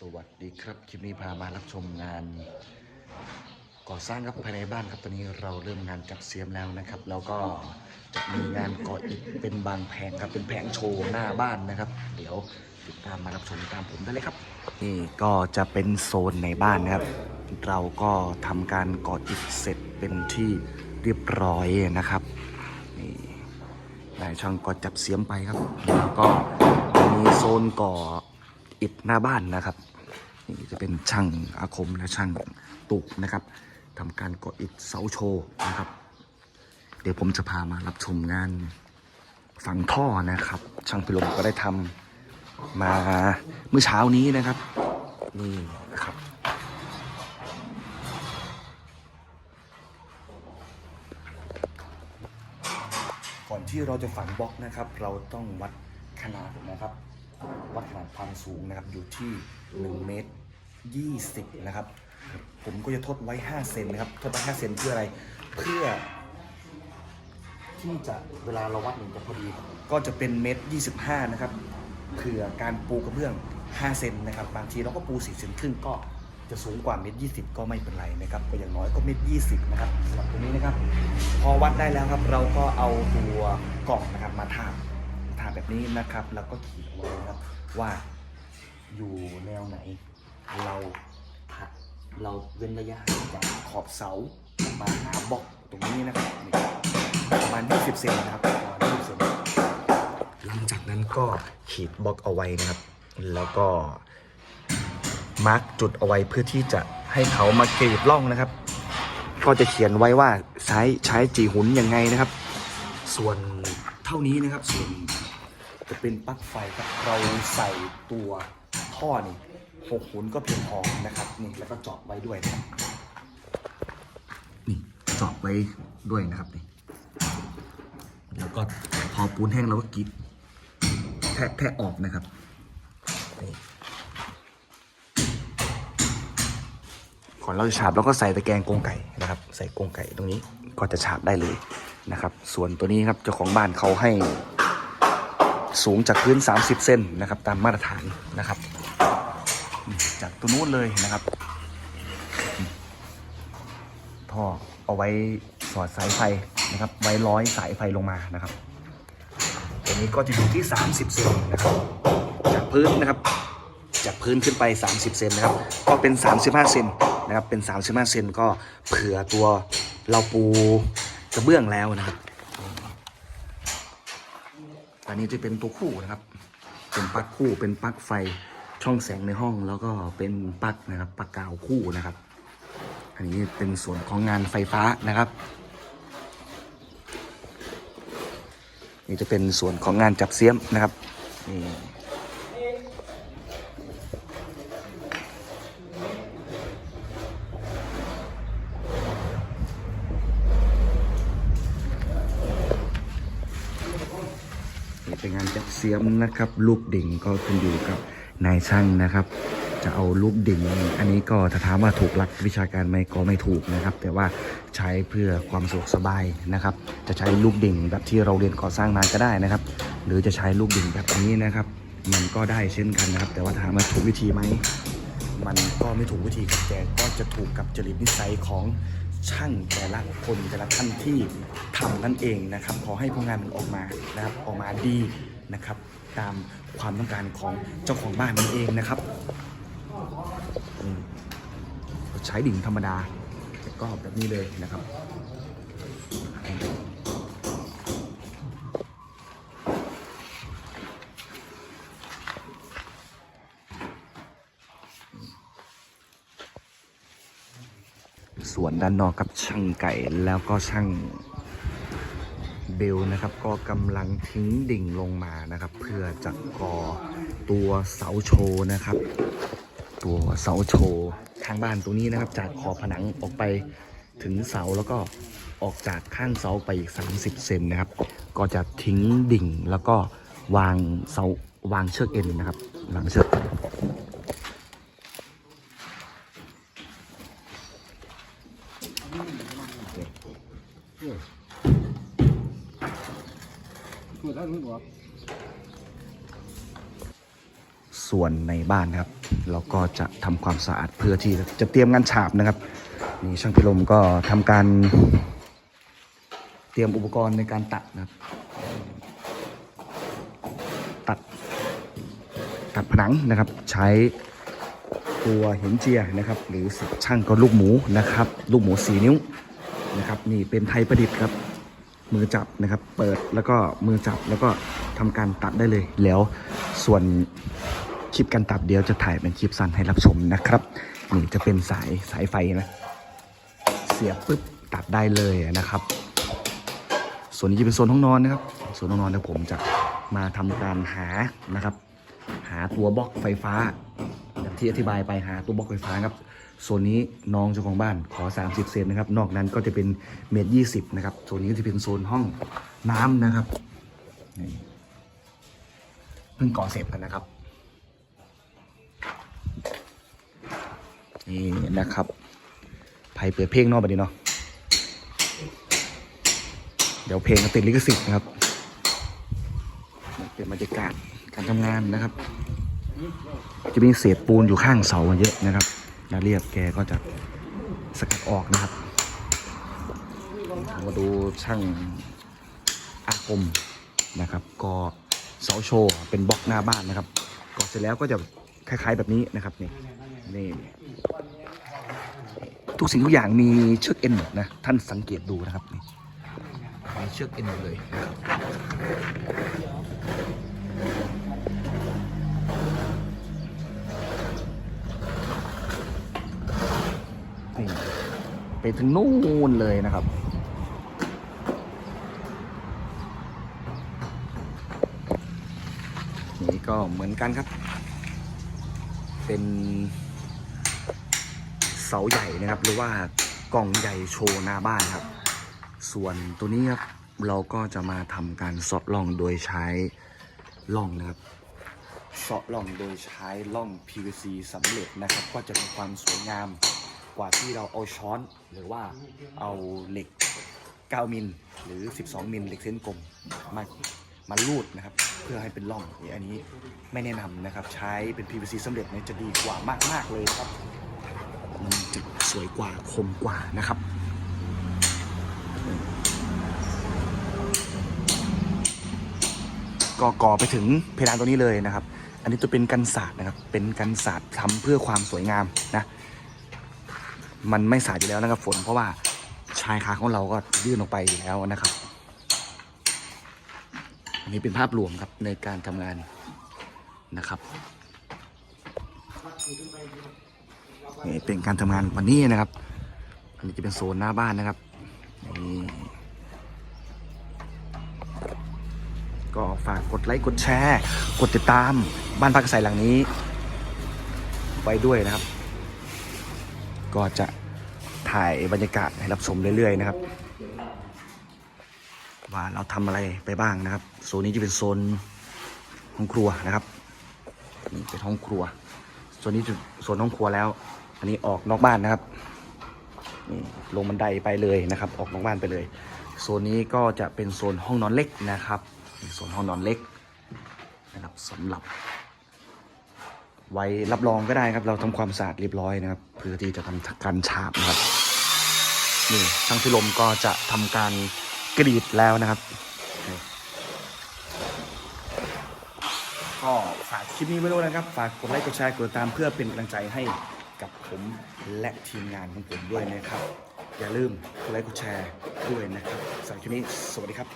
สวัสดีครับคลิปนี้พามารับชมงาน ก่อสร้างครับภายในบ้านครับตอนนี้เราเริ่มงานจัดเสียมแล้วนะครับ แล้วก็จะมีงานก่ออิฐเป็นบางแผงครับเป็นแผงโชว์หน้าบ้านนะครับ เดี๋ยวติดตามมารับชมตามผมได้เลยครับนี่ก็จะเป็นโซนในบ้านนะครับ เราก็ทำการก่ออิฐเสร็จเป็นที่เรียบร้อยนะครับนี่นายช่างก็จับเสียมไปครับ แล้วก็มีโซนก่อ อิฐหน้าบ้านนะครับนี่จะเป็นช่างอาคมและช่างตุกนะครับทำการก่ออิฐเสาโชว์นะครับ เดี๋ยวผมจะพามารับชมงานฝังท่อนะครับ ช่างพิรมก็ได้ทำมาเมื่อเช้านี้นะครับนี่ครับก่อนที่เราจะฝังบล็อกนะครับ เราต้องวัดขนาดนะครับ วัดขนาดความสูงนะครับอยู่ที่1เมตร20นะครับ ผมก็จะทดไว้ 5 เซนนะครับ ทดไว้ 5 เซนเพื่ออะไร เพื่อ ที่จะเวลาเราวัดหนึ่งจะพอดี ก็จะเป็นเมตร25 นะครับ เผื่อการปูกระเบื้อง 5 เซนนะครับ บางทีเราก็ปู4เซนครึ่งก็จะสูงกว่าเมตร20ก็ไม่เป็นไรนะครับ ก็อย่างน้อยก็เมตร20นะครับสำหรับตรงนี้นะครับ พอวัดได้แล้วครับ เราก็เอาตัวกล่องนะครับมาทาบทาบ แบบนี้นะครับแล้วก็ขีดเอาไว้นะครับว่าอยู่แนวไหน เราถัดเราเว้นระยะห่างจากขอบเสามาหาบล็อกตรงนี้นะครับประมาณ 20 เซนนะครับประมาณ20เซนหลังจากนั้นก็ขีดบล็อกเอาไว้นะครับ แล้วก็มาร์กจุดเอาไว้เพื่อที่จะให้เขามากรีดล่องนะครับ ก็จะเขียนไว้ว่าใช้ใช้จีหุนยังไงนะครับ ส่วนเท่านี้นะครับส่วน จะเป็นปลั๊กไฟครับเราใส่ตัวท่อนี่หกหุนก็เพียงพอนะครับนี่แล้วก็เจาะไว้ด้วยนะครับนี่เจาะไว้ด้วยนะครับนี่แล้วก็พอปูนแห้งเราก็กรีดแทะแทะออกนะครับนี่ก่อนเราจะฉาบเราก็ใส่ตะแกรงกรงไก่นะครับ ใส่กรงไก่ตรงนี้ก็จะฉาบได้เลยนะครับ ส่วนตัวนี้ครับเจ้าของบ้านเขาให้ สูงจากพื้น 30 เซนนะครับ ตามมาตรฐานนะครับ จากตัวนู้นเลยนะครับ ท่อเอาไว้สอดสายไฟนะครับ ไว้ร้อยสายไฟลงมานะครับ ตัวนี้ก็จะอยู่ที่ 30 เซนนะครับ จากพื้นนะครับ จากพื้นขึ้นไป 30 เซนนะครับ ก็เป็น 35 เซนนะครับ เป็น 35 เซนก็เผื่อตัวเราปูกระเบื้องแล้วนะครับ อันนี้จะเป็นตัวคู่นะครับ เป็นปลั๊กคู่ เป็นปลั๊กไฟช่องแสงในห้อง แล้วก็เป็นปลั๊กนะครับปลั๊กกาวคู่นะครับ อันนี้เป็นส่วนของงานไฟฟ้านะครับ นี่จะเป็นส่วนของงานจับเสียมนะครับนี่็นงานจัดเสียมนะครับ ลูกดิ่งก็ขึ้นอยู่กับนายช่างนะครับ จะเอาลูกดิ่ง อันนี้ก็ถ้าถามว่าถูกหลักวิชาการไหมก็ไม่ถูกนะครับ แต่ว่าใช้เพื่อความสะดวกสบายนะครับ จะใช้ลูกดิ่งแบบที่เราเรียนก่อสร้างมาก็ได้นะครับ หรือจะใช้ลูกดิ่งแบบนี้นะครับ มันก็ได้เช่นกันนะครับ แต่ว่าถามว่าถูกวิธีไหมมันก็ไม่ถูกวิธีครับแต่ก็จะถูกกับจริตนิสัยของ ช่างแต่ละคนแต่ละท่านที่ทำนั่นเองนะครับ ขอให้ผลงานมันออกมานะครับออกมาดีนะครับ ตามความต้องการของเจ้าของบ้านนั่นเองนะครับใช้ดิ่งธรรมดาก็แบบนี้เลยนะครับ ส่ วนด้านนอกกับช่างไก่แล้วก็ช่างเบลนะครับ ก็กำลังทิ้งดิ่งลงมานะครับ เพื่อจะก่อตัวเสาโชว์นะครับ ตัวเสาโชว์ทางบ้านตรงนี้นะครับ จากขอบผนังออกไปถึงเสาแล้วก็ออกจากข้างเสาไปอีก 30 เซนนะครับ ก็จะทิ้งดิ่งแล้วก็วางเสาวางเชือกเอ็นนะครับวางเชือก ส่วนในบ้านนะครับ เราก็จะทำความสะอาดเพื่อที่จะเตรียมงานฉาบนะครับนี่ช่างพิลมก็ทำการเตรียมอุปกรณ์ในการตัดนะครับ ตัดตัดผนังนะครับ ใช้ตัวเห็นเจียนะครับ หรือช่างก็ลูกหมูนะครับ ลูกหมูสีนิ้วนะครับ นี่เป็นไทยประดิษฐ์ครับ มือจับนะครับ เปิดแล้วก็มือจับแล้วก็ทำการตัดได้เลย แล้วส่วนคลิปการตัดเดียวจะถ่ายเป็นคลิปสั้นให้รับชมนะครับนี่จะเป็นสายสายไฟนะ เสียบปุ๊บตัดได้เลยนะครับ ส่วนนี้จะเป็นโซนห้องนอนนะครับโซนห้องนอนเดี๋ยวผมจะมาทำการหานะครับ หาตัวบล็อกไฟฟ้าอย่างที่อธิบายไปหาตัวบล็อกไฟฟ้าครับ โซนนี้น้องเจ้าของบ้านขอ 30 เซนนะครับ นอกนั้นก็จะเป็นเมตรยี่สิบนะครับ โซนนี้ก็จะเป็นโซนห้องน้ำนะครับเพิ่งก่อเสร็จกันนะครับ นี่นะครับไผ่เปิดเพลงนอกไปดีเนาะ เดี๋ยวเพลงก็ติดลิขสิทธิ์นะครับ เป็นบรรยากาศการทำงานนะครับ จะมีเศษปูนอยู่ข้างเสาเยอะนะครับ แล้วเรียบแกก็จะสกัดออกนะครับมาดูช่างอาคมนะครับ ก็เสาโชว์เป็นบล็อกหน้าบ้านนะครับก่อเสร็จแล้วก็จะคล้ายๆแบบนี้นะครับนี่นี่ทุกสิ่งทุกอย่างมีเชือกเอ็นหมดนะท่านสังเกตดูนะครับนี่มีเชือกเอ็นหมดเลย ไปถึงนู่นเลยนะครับ นี่ก็เหมือนกันครับ เป็นเสาใหญ่นะครับ หรือว่ากล่องใหญ่โชว์หน้าบ้านครับ ส่วนตัวนี้ครับเราก็จะมาทำการสาะล่องโดยใช้ล่องนะครับเสาะล่องโดยใช้ล่อง PVC สำเร็จนะครับ ก็จะมีความสวยงาม กว่าที่เราเอาช้อนหรือว่าเอาเหล็ก 9 มิลหรือ 12 มิลเหล็กเส้นกลมมามาลูดนะครับ เพื่อให้เป็นล่องอันนี้ไม่แนะนำนะครับ ใช้เป็น PVC สำเร็จเนี่ยจะดีกว่ามากๆเลยครับ มันจะสวยกว่าคมกว่านะครับก็ก่อไปถึงเพดานตัวนี้เลยนะครับ อันนี้จะเป็นกันศาสตร์นะครับ เป็นกันศาสตร์ทำเพื่อความสวยงามนะ มันไม่สาดอยู่แล้วนะครับฝนเพราะว่าชายคาของเราก็ยื่นออกไปอยู่แล้วนะครับอันนี้เป็นภาพรวมครับในการทำงานนะครับนี่เป็นการทำงานวันนี้นะครับ อันนี้จะเป็นโซนหน้าบ้านนะครับนี่ก็ฝากกดไลค์กดแชร์ กดติดตามบ้านพักอาศัยหลังนี้ไว้ด้วยนะครับ ก็จะถ่ายบรรยากาศให้รับชมเรื่อยๆนะครับ ว่าเราทำอะไรไปบ้างนะครับ โซนนี้จะเป็นโซนห้องครัวนะครับนี่เป็นห้องครัวโซนนี้จะโซนห้องครัวแล้ว อันนี้ออกนอกบ้านนะครับนี่ลงบันไดไปเลยนะครับ ออกนอกบ้านไปเลย โซนนี้ก็จะเป็นโซนห้องนอนเล็กนะครับโซนห้องนอนเล็กนะครับสำหรับ ไว้รับรองก็ได้ครับ เราทำความสะอาดเรียบร้อยนะครับ เพื่อที่จะทำการฉาบนะครับนี่ช่างพิลมก็จะทำการกรีดแล้วนะครับ ก็ฝากคลิปนี้ไว้ด้วยนะครับ ฝากกดไลค์กดแชร์กดติดตามเพื่อเป็นกำลังใจให้กับผมและทีมงานของผมด้วยนะครับ อย่าลืมกดไลค์กดแชร์ด้วยนะครับสำหรับคลิปนี้สวัสดีครับ